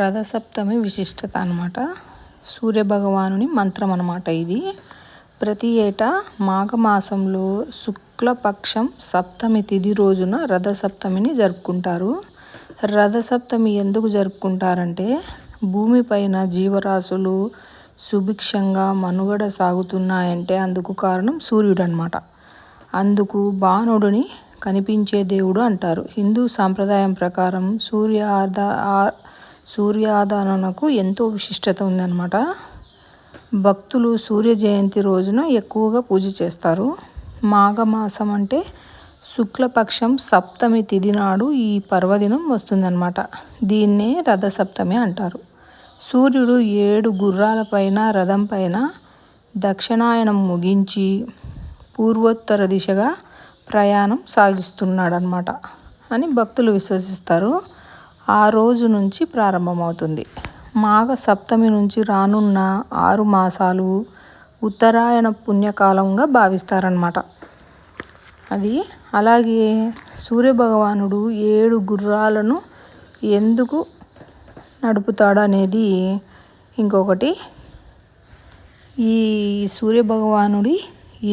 రథసప్తమి విశిష్టత అనమాట సూర్యభగవానుని మంత్రం అనమాట ఇది. ప్రతి ఏటా మాఘమాసంలో శుక్లపక్షం సప్తమి తిథి రోజున రథసప్తమిని జరుపుకుంటారు. రథసప్తమి ఎందుకు జరుపుకుంటారంటే భూమిపైన జీవరాశులు సుభిక్షంగా మనుగడ సాగుతున్నాయంటే అందుకు కారణం సూర్యుడు అనమాట అందుకు బాణుడిని కనిపించే దేవుడు అంటారు. హిందూ సాంప్రదాయం ప్రకారం సూర్య సూర్యారాధనకు ఎంతో విశిష్టత ఉందన్నమాట. భక్తులు సూర్య జయంతి రోజున ఎక్కువగా పూజ చేస్తారు. మాఘమాసం అంటే శుక్లపక్షం సప్తమి తిథి నాడు ఈ పర్వదినం వస్తుందన్నమాట. దీన్నే రథసప్తమి అంటారు. సూర్యుడు ఏడు గుర్రాలపైన రథంపైన రథం పైన దక్షిణాయనం ముగించి పూర్వోత్తర దిశగా ప్రయాణం సాగిస్తున్నాడనమాట అని భక్తులు విశ్వసిస్తారు. ఆ రోజు నుంచి ప్రారంభమవుతుంది. మాఘ సప్తమి నుంచి రానున్న ఆరు మాసాలు ఉత్తరాయణ పుణ్యకాలంగా భావిస్తారనమాట అది అలాగే సూర్యభగవానుడు ఏడు గుర్రాలను ఎందుకు నడుపుతాడు అనేది ఇంకొకటి. ఈ సూర్యభగవానుడి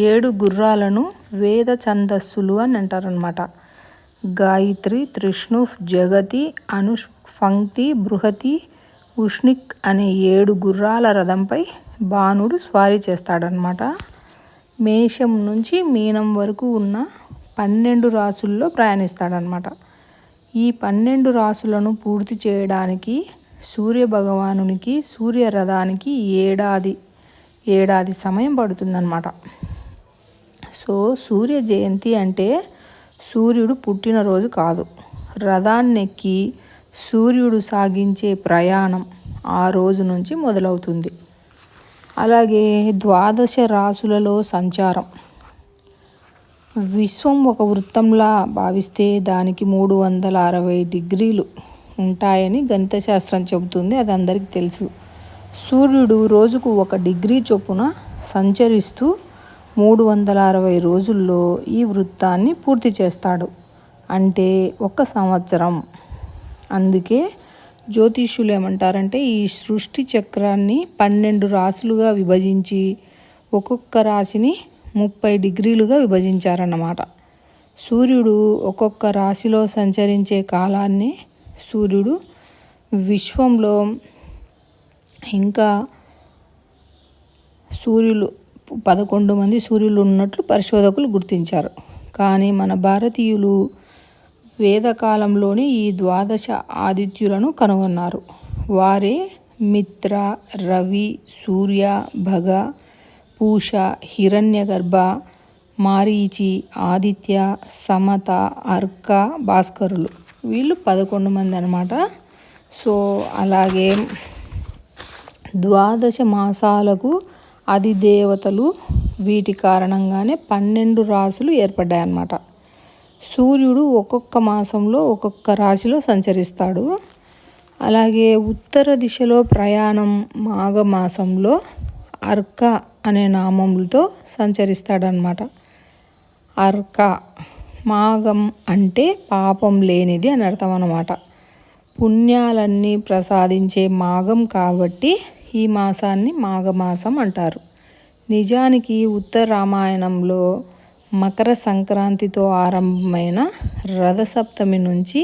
ఏడు గుర్రాలను వేద ఛందస్సులు అని అంటారనమాట గాయత్రి త్రిష్ణు జగతి అనుష్ ఫంక్తి బృహతి ఉష్ణిక్ అనే ఏడు గుర్రాల రథంపై బాణుడు స్వారీ చేస్తాడనమాట మేషం నుంచి మీనం వరకు ఉన్న పన్నెండు రాసుల్లో ప్రయాణిస్తాడనమాట ఈ పన్నెండు రాసులను పూర్తి చేయడానికి సూర్య భగవానునికి సూర్య రథానికి ఏడాది ఏడాది సమయం పడుతుందన్నమాట. సో సూర్య జయంతి అంటే సూర్యుడు పుట్టినరోజు కాదు. రథాన్నెక్కి సూర్యుడు సాగించే ప్రయాణం ఆ రోజు నుంచి మొదలవుతుంది. అలాగే ద్వాదశ రాసులలో సంచారం. విశ్వం ఒక వృత్తంలా భావిస్తే దానికి మూడు వందల అరవై డిగ్రీలు ఉంటాయని గణిత శాస్త్రం చెబుతుంది. అది అందరికీ తెలుసు. సూర్యుడు రోజుకు ఒక డిగ్రీ చొప్పున సంచరిస్తూ మూడు వందల అరవై రోజుల్లో ఈ వృత్తాన్ని పూర్తి చేస్తాడు. అంటే ఒక సంవత్సరం. అందుకే జ్యోతిష్యులు ఏమంటారంటే ఈ సృష్టి చక్రాన్ని పన్నెండు రాసులుగా విభజించి ఒక్కొక్క రాశిని ముప్పై డిగ్రీలుగా విభజించారన్నమాట. సూర్యుడు ఒక్కొక్క రాశిలో సంచరించే కాలాన్ని సూర్యుడు విశ్వంలో ఇంకా సూర్యులు పదకొండు మంది సూర్యులు ఉన్నట్లు పరిశోధకులు గుర్తించారు. కానీ మన భారతీయులు వేదకాలంలోనే ఈ ద్వాదశ ఆదిత్యులను కనుగొన్నారు. వారే మిత్ర రవి సూర్య భగ పూష హిరణ్యగర్భ మారీచి ఆదిత్య సమత అర్క భాస్కరులు. వీళ్ళు పదకొండు మంది అనమాట సో అలాగే ద్వాదశ మాసాలకు అధిదేవతలు వీటి కారణంగానే పన్నెండు రాశులు ఏర్పడ్డాయన్నమాట. సూర్యుడు ఒక్కొక్క మాసంలో ఒక్కొక్క రాశిలో సంచరిస్తాడు. అలాగే ఉత్తర దిశలో ప్రయాణం మాఘమాసంలో అర్క అనే నామంతో సంచరిస్తాడనమాట అర్క మాఘం అంటే పాపం లేనిది అని అర్థం అన్నమాట పుణ్యాలన్నీ ప్రసాదించే మాఘం కాబట్టి ఈ మాసాన్ని మాఘమాసం అంటారు. నిజానికి ఉత్తర రామాయణంలో మకర సంక్రాంతితో ఆరంభమైన రథసప్తమి నుంచి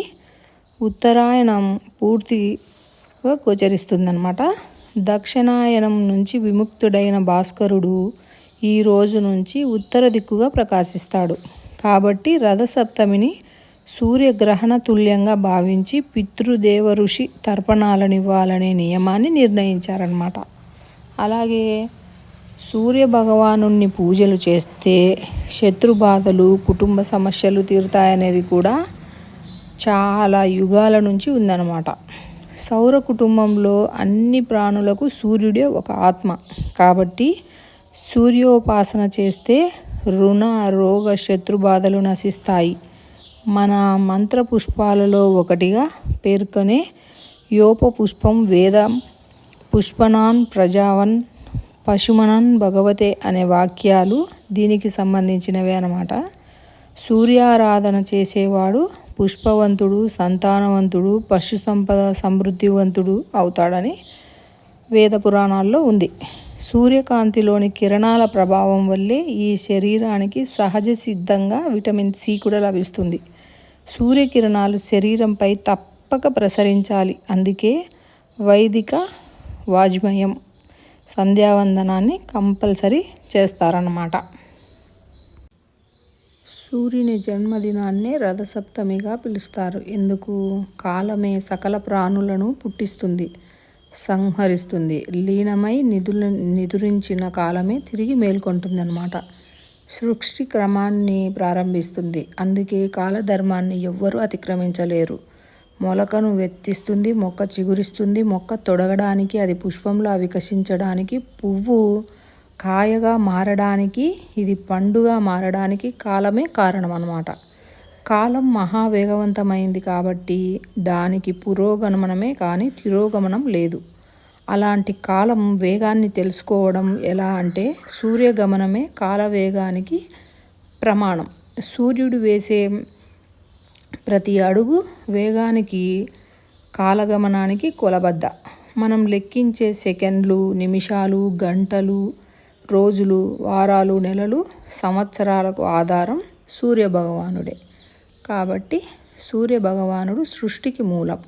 ఉత్తరాయణం పూర్తిగా గోచరిస్తుందన్నమాట. దక్షిణాయనం నుంచి విముక్తుడైన భాస్కరుడు ఈ రోజు నుంచి ఉత్తర దిక్కుగా ప్రకాశిస్తాడు. కాబట్టి రథసప్తమిని సూర్యగ్రహణ తుల్యంగా భావించి పితృదేవ ఋషి తర్పణాలనివ్వాలనే నియమాన్ని నిర్ణయించారనమాట అలాగే సూర్య భగవాను పూజలు చేస్తే శత్రుబాధలు కుటుంబ సమస్యలు తీరుతాయనేది కూడా చాలా యుగాల నుంచి ఉందన్నమాట. సౌర కుటుంబంలో అన్ని ప్రాణులకు సూర్యుడే ఒక ఆత్మ. కాబట్టి సూర్యోపాసన చేస్తే రుణ రోగ శత్రుబాధలు నశిస్తాయి. మన మంత్ర పుష్పాలలో ఒకటిగా పేర్కొనే యోప పుష్పం వేద. పుష్పనాన్ ప్రజావన్ పశుమనాన్ భగవతే అనే వాక్యాలు దీనికి సంబంధించినవే అనమాట సూర్యారాధన చేసేవాడు పుష్పవంతుడు సంతానవంతుడు పశు సంపద సమృద్ధివంతుడు అవుతాడని వేద పురాణాల్లో ఉంది. సూర్యకాంతిలోని కిరణాల ప్రభావం వల్లే ఈ శరీరానికి సహజ సిద్ధంగా విటమిన్ సి కూడా లభిస్తుంది. సూర్యకిరణాలు శరీరంపై తప్పక ప్రసరించాలి. అందుకే వైదిక వాజ్మయం సంధ్యావందనాన్ని కంపల్సరీ చేస్తారన్నమాట. సూర్యుని జన్మదినాన్నే రథసప్తమిగా పిలుస్తారు. ఎందుకు? కాలమే సకల ప్రాణులను పుట్టిస్తుంది. సంహరిస్తుంది. లీనమై నిధుల నిదురించిన కాలమే తిరిగి మేల్కొంటుందన్నమాట. సృష్టి క్రమాన్ని ప్రారంభిస్తుంది. అందుకే కాలధర్మాన్ని ఎవ్వరూ అతిక్రమించలేరు. మొలకను వెత్తిస్తుంది మొక్క చిగురిస్తుంది మొక్క తొడగడానికి అది పుష్పంలా వికసించడానికి పువ్వు కాయగా మారడానికి ఇది పండుగా మారడానికి కాలమే కారణం అన్నమాట కాలం మహావేగవంతమైంది కాబట్టి దానికి పురోగమనమే కానీ తిరోగమనం లేదు. అలాంటి కాలం వేగాన్ని తెలుసుకోవడం ఎలా అంటే సూర్యగమనమే కాలవేగానికి ప్రమాణం. సూర్యుడు వేసే ప్రతి అడుగు వేగానికి కాలగమనానికి కొలబద్ద. మనం లెక్కించే సెకండ్లు నిమిషాలు గంటలు రోజులు వారాలు నెలలు సంవత్సరాలకు ఆధారం సూర్యభగవానుడే. కాబట్టి సూర్యభగవానుడు సృష్టికి మూలం.